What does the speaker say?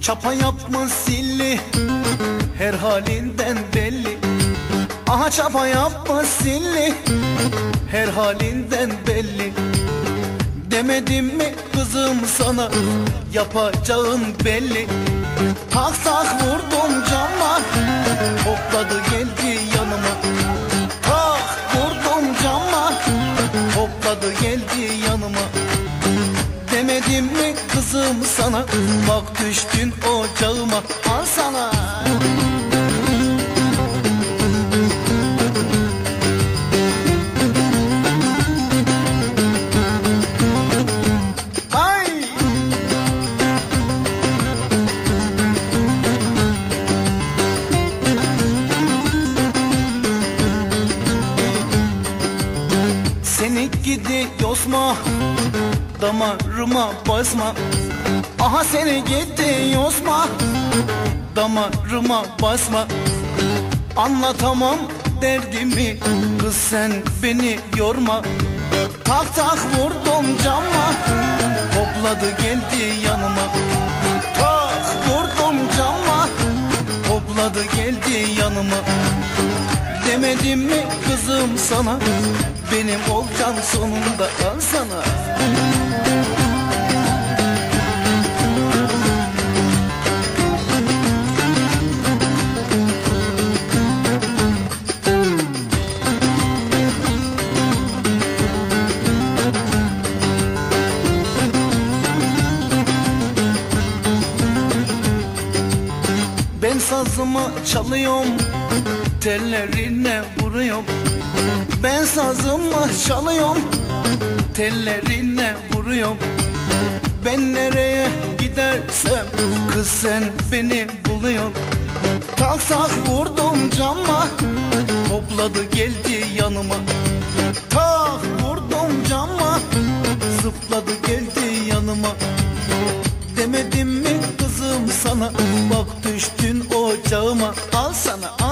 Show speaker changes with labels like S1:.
S1: Çapa yapmış silli Her halinden belli. Aha çapa yapmış silli Her halinden belli. Demedim mi kızım sana Yapacağın belli. Tak tak vurdum cama Hopladı geldi yanıma. Tak vurdum cama Hopladı geldi yanıma Demedim mi kızım sana Bak düştün ocağıma Al sana! Seni gidi yosma Damarıma basma. Aha seni gidi yosma Damarıma basma. Anlatamam derdimi. Kız sen beni yorma. Tak tak vurdum cama. Hopladı geldi yanıma. Tak vurdum cama. Hopladı geldi yanıma. Demedim mi kızım sana? Benim olcan sonunda al sazımı çalıyorum Tellerine vuruyorum. Ben sazımı çalıyorum Tellerine vuruyorum. Ben nereye gidersem Kız sen beni buluyorsun Tak tak vurdum cama Topladı geldi yanıma. Tak vurdum cama Zıpladı geldi yanıma sana Bak düştün ocağıma al sana al